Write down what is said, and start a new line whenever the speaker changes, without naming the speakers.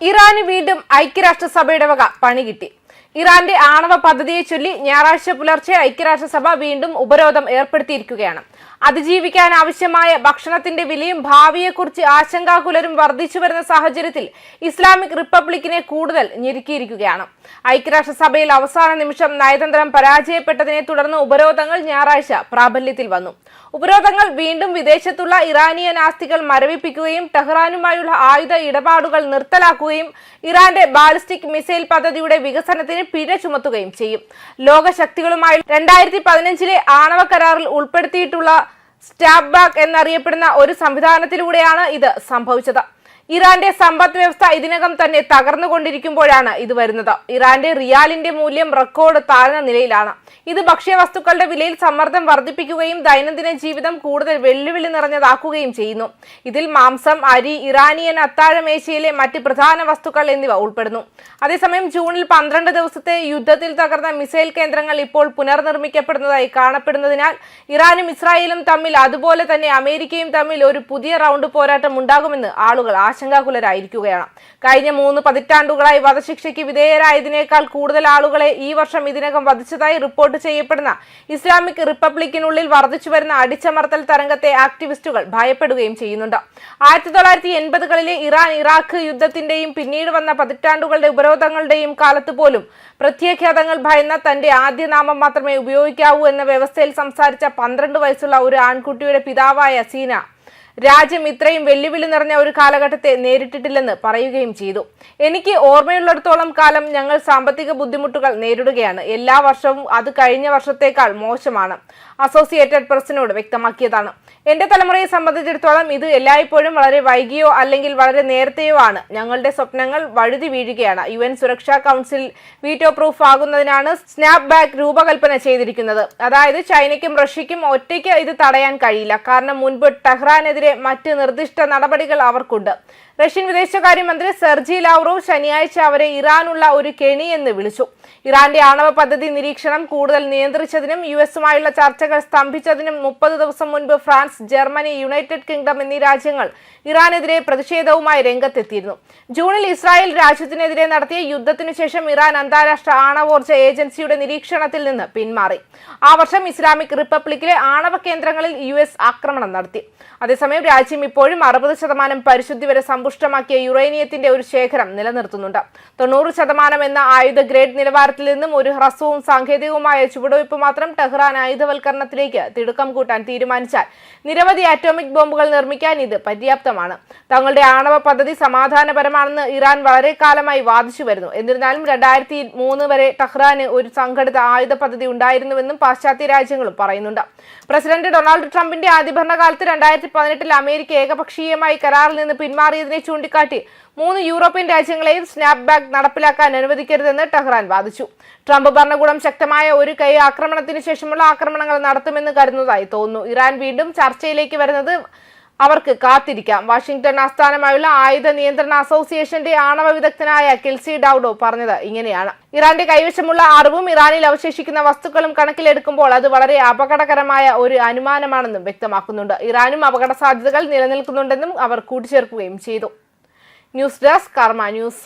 ഇറാന് വീണ്ടും ഐക്യരാഷ്ട്രസഭയുടെ വക പണി കിട്ടി. ഇറാന്റെ ആണവ പദ്ധതിയെ ചൊല്ലി ഞായറാഴ്ച പുലർച്ചെ ഐക്യരാഷ്ട്രസഭ വീണ്ടും ഉപരോധം ഏർപ്പെടുത്തിയിരിക്കുകയാണ്. അതിജീവിക്കാൻ ആവശ്യമായ ഭക്ഷണത്തിന്റെ വിലയും ഭാവിയെക്കുറിച്ച് ആശങ്കാകുലരും വർദ്ധിച്ചു വരുന്ന സാഹചര്യത്തിൽ ഇസ്ലാമിക് റിപ്പബ്ലിക്കിനെ കൂടുതൽ ഞെരുക്കിയിരിക്കുകയാണ്. ഐക്യരാഷ്ട്രസഭയിൽ അവസാന നിമിഷം നയതന്ത്രം പരാജയപ്പെട്ടതിനെ തുടർന്ന് ഉപരോധങ്ങൾ ഞായറാഴ്ച പ്രാബല്യത്തിൽ വന്നു. ഉപരോധങ്ങൾ വീണ്ടും വിദേശത്തുള്ള ഇറാനിയൻ ആസ്തികൾ മരവിപ്പിക്കുകയും ടെഹ്റാനുമായുള്ള ആയുധ ഇടപാടുകൾ നിർത്തലാക്കുകയും ഇറാന്റെ ബാലിസ്റ്റിക് മിസൈൽ പദ്ധതിയുടെ വികസനത്തിന് പിഴ ചുമത്തുകയും ചെയ്യും. ലോകശക്തികളുമായി രണ്ടായിരത്തി പതിനഞ്ചിലെ ആണവ കരാറിൽ ഉൾപ്പെടുത്തിയിട്ടുള്ള സ്റ്റാബ് ബാക്ക് എന്നറിയപ്പെടുന്ന ഒരു സംവിധാനത്തിലൂടെയാണ് ഇത് സംഭവിച്ചത്. ഇറാന്റെ സമ്പദ് വ്യവസ്ഥ ഇതിനകം തന്നെ തകർന്നുകൊണ്ടിരിക്കുമ്പോഴാണ് ഇത് വരുന്നത്. ഇറാന്റെ റിയാലിന്റെ മൂല്യം റെക്കോർഡ് താഴ്ന്ന നിലയിലാണ്. ഇത് ഭക്ഷ്യവസ്തുക്കളുടെ വിലയിൽ സമ്മർദ്ദം വർദ്ധിപ്പിക്കുകയും ദൈനംദിന ജീവിതം കൂടുതൽ വെല്ലുവിളി നിറഞ്ഞതാക്കുകയും ചെയ്യുന്നു. ഇതിൽ മാംസം അരി ഇറാനിയൻ അത്താഴമേശയിലെ മറ്റ് പ്രധാന വസ്തുക്കൾ എന്നിവ ഉൾപ്പെടുന്നു. അതേസമയം ജൂണിൽ പന്ത്രണ്ട് ദിവസത്തെ യുദ്ധത്തിൽ തകർന്ന മിസൈൽ കേന്ദ്രങ്ങൾ ഇപ്പോൾ പുനർനിർമ്മിക്കപ്പെടുന്നതായി കാണപ്പെടുന്നതിനാൽ ഇറാനും ഇസ്രായേലും തമ്മിൽ അതുപോലെ തന്നെ അമേരിക്കയും തമ്മിൽ ഒരു പുതിയ റൗണ്ട് പോരാട്ടം ഉണ്ടാകുമെന്ന് ആളുകൾ ആശങ്കാകുലരായിരിക്കുകയാണ്. കഴിഞ്ഞ മൂന്ന് പതിറ്റാണ്ടുകളായി വധശിക്ഷയ്ക്ക് വിധേയരായതിനേക്കാൾ കൂടുതൽ ആളുകളെ ഈ വർഷം ഇതിനകം വധിച്ചതായി റിപ്പോർട്ട് ചെയ്യപ്പെടുന്ന ഇസ്ലാമിക് റിപ്പബ്ലിക്കിനുള്ളിൽ വർദ്ധിച്ചു വരുന്ന അടിച്ചമർത്തൽ തരംഗത്തെ ആക്ടിവിസ്റ്റുകൾ ഭയപ്പെടുകയും ചെയ്യുന്നുണ്ട്. ആയിരത്തി തൊള്ളായിരത്തി എൺപതുകളിലെ ഇറാൻ ഇറാഖ് യുദ്ധത്തിന്റെയും പിന്നീട് വന്ന പതിറ്റാണ്ടുകളുടെ ഉപരോധങ്ങളുടെയും കാലത്ത് പോലും പ്രത്യാഘാതങ്ങൾ ഭയന്ന തന്റെ ആദ്യ നാമം മാത്രമേ ഉപയോഗിക്കാവൂ എന്ന വ്യവസ്ഥയിൽ സംസാരിച്ച പന്ത്രണ്ട് വയസ്സുള്ള ഒരു ആൺകുട്ടിയുടെ പിതാവായ സീന രാജ്യം ഇത്രയും വെല്ലുവിളി നിറഞ്ഞ ഒരു കാലഘട്ടത്തെ നേരിട്ടിട്ടില്ലെന്ന് പറയുകയും ചെയ്തു. എനിക്ക് ഓർമ്മയുള്ളിടത്തോളം കാലം ഞങ്ങൾ സാമ്പത്തിക ബുദ്ധിമുട്ടുകൾ നേരിടുകയാണ്. എല്ലാ വർഷവും അത് കഴിഞ്ഞ വർഷത്തേക്കാൾ മോശമാണ്. അസോസിയേറ്റഡ് പ്രസിനോട് വ്യക്തമാക്കിയതാണ്. എന്റെ തലമുറയെ സംബന്ധിച്ചിടത്തോളം ഇത് എല്ലായ്പ്പോഴും വളരെ വൈകിയോ അല്ലെങ്കിൽ വളരെ നേരത്തെയോ ആണ്. ഞങ്ങളുടെ സ്വപ്നങ്ങൾ വഴുതി വീഴുകയാണ്. യു എൻ സുരക്ഷാ കൗൺസിൽ വീറ്റോ പ്രൂഫ് ആകുന്നതിനാണ് സ്നാപ് ബാക്ക് രൂപകൽപ്പന ചെയ്തിരിക്കുന്നത്. അതായത് ചൈനയ്ക്കും റഷ്യയ്ക്കും ഒറ്റയ്ക്ക് ഇത് തടയാൻ കഴിയില്ല. കാരണം മുൻപ് ടെഹ്റാനെതിരെ മറ്റ് നിർദ്ദിഷ്ട നടപടികൾ അവർക്കുണ്ട്. റഷ്യൻ വിദേശകാര്യമന്ത്രി സെർജി ലാവ്റോവ് ശനിയാഴ്ച അവരെ ഇറാനുള്ള ഒരു കെണി എന്ന് വിളിച്ചു. ഇറാന്റെ ആണവ പദ്ധതി നിരീക്ഷണം കൂടുതൽ നിയന്ത്രിച്ചതിനും യു എസുമായുള്ള ചർച്ചകൾ സ്തംഭിച്ചതിനും മുപ്പത് ദിവസം മുൻപ് ഫ്രാൻസ് ജർമ്മനി യുണൈറ്റഡ് കിങ്ഡം എന്നീ രാജ്യങ്ങൾ ഇറാനെതിരെ പ്രതിഷേധവുമായി രംഗത്തെത്തിയിരുന്നു. ജൂണിൽ ഇസ്രായേൽ രാജ്യത്തിനെതിരെ നടത്തിയ യുദ്ധത്തിനു ശേഷം ഇറാൻ അന്താരാഷ്ട്ര ആണവോർജ ഏജൻസിയുടെ നിരീക്ഷണത്തിൽ നിന്ന് പിന്മാറി. ആ വർഷം ഇസ്ലാമിക് റിപ്പബ്ലിക്കിലെ ആണവ കേന്ദ്രങ്ങളിൽ യു ആക്രമണം നടത്തി. അതേസമയം രാജ്യം ഇപ്പോഴും അറുപത് ശതമാനം പരിശുദ്ധി വരെ സമ്പുഷ്ടമാക്കിയ യുറേനിയത്തിന്റെ ഒരു ശേഖരം നിലനിർത്തുന്നുണ്ട്. തൊണ്ണൂറ് ശതമാനം എന്ന ആയുധ ഗ്രേഡ് നിലവാരത്തിൽ നിന്നും ഒരു ഹ്രസ്വവും സാങ്കേതികവുമായ ചുവടുവയ്പ് മാത്രം ടെഹ്റാൻ ആയുധവൽക്കരണത്തിലേക്ക് തിടുക്കം കൂട്ടാൻ തീരുമാനിച്ചാൽ നിരവധി ആറ്റോമിക് ബോംബുകൾ നിർമ്മിക്കാൻ ഇത് പര്യാപ്തമാണ്. തങ്ങളുടെ ആണവ പദ്ധതി സമാധാനപരമാണെന്ന് ഇറാൻ വളരെ കാലമായി വാദിച്ചു വരുന്നു. എന്നിരുന്നാലും രണ്ടായിരത്തി മൂന്ന് വരെ ടെഹ്റാന് ഒരു സംഘടിത ആയുധ പദ്ധതി ഉണ്ടായിരുന്നുവെന്നും പാശ്ചാത്യ രാജ്യങ്ങളും പറയുന്നുണ്ട്. പ്രസിഡന്റ് ഡൊണാൾഡ് ട്രംപിന്റെ ആദ്യ ഭരണകാലത്ത് രണ്ടായിരത്തി പതിനെട്ടിൽ അമേരിക്ക ഏകപക്ഷീയമായി കരാറിൽ നിന്ന് പിന്മാറിയതിനെ ചൂണ്ടിക്കാട്ടി മൂന്ന് യൂറോപ്യൻ രാജ്യങ്ങളെയും സ്നാപ്ബാക്ക് നടപ്പിലാക്കാൻ അനുവദിക്കരുതെന്ന് ടെഹ്റാൻ വാദിച്ചു. ട്രംപ് ഭരണകൂടം ശക്തമായ ഒരു കൈ ആക്രമണത്തിന് ശേഷമുള്ള ആക്രമണങ്ങൾ നടത്തുമെന്ന് കരുതുന്നതായി തോന്നുന്നു. ഇറാൻ വീണ്ടും ചർച്ചയിലേക്ക് വരുന്നത് അവർക്ക് കാത്തിരിക്കാം. വാഷിംഗ്ടൺ ആസ്ഥാനമായുള്ള ആയുധ നിയന്ത്രണ അസോസിയേഷന്റെ ആണവ വിദഗ്ധനായ കിൽസി ഡൌഡോ പറഞ്ഞത് ഇങ്ങനെയാണ്. ഇറാന്റെ കൈവശമുള്ള അറിവും ഇറാനിൽ അവശേഷിക്കുന്ന വസ്തുക്കളും കണക്കിലെടുക്കുമ്പോൾ അത് വളരെ അപകടകരമായ ഒരു അനുമാനമാണെന്നും വ്യക്തമാക്കുന്നുണ്ട്. ഇറാനും അപകട സാധ്യതകൾ നിലനിൽക്കുന്നുണ്ടെന്നും അവർ കൂട്ടിച്ചേർക്കുകയും ചെയ്തു. News desk Karma news.